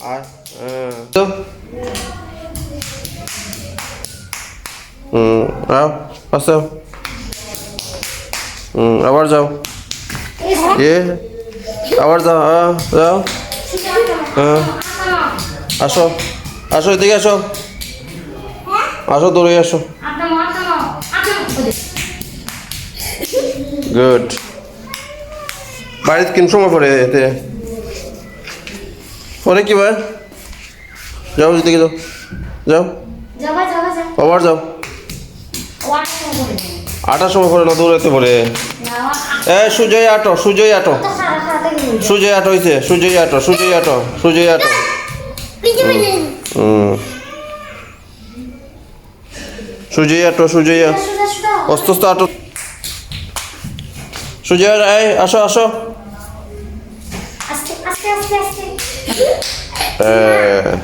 হ্যাঁ। তো। হুম আও আসো। আবার যাও। এ, আবার যাও যাও। আসো আসো, এদিকে আসো। আসো দৌড়ে আসো। গুড বাড়িতে কিন সময় পরে এতে। পরে কি ভাই? যাও এদিকে যাও। যাও। আবার যাও। আটার সময় পরে না দৌড়াতে পরে এ সুজয় আটো সুজয় আটো। সুজয় আটো হয়েছে সুজয় আটো সুজয় আটো সুজয় আটো। সুজয় আটো সুজয় অস্ত আটো। সুজয় আসো আসো। Euh...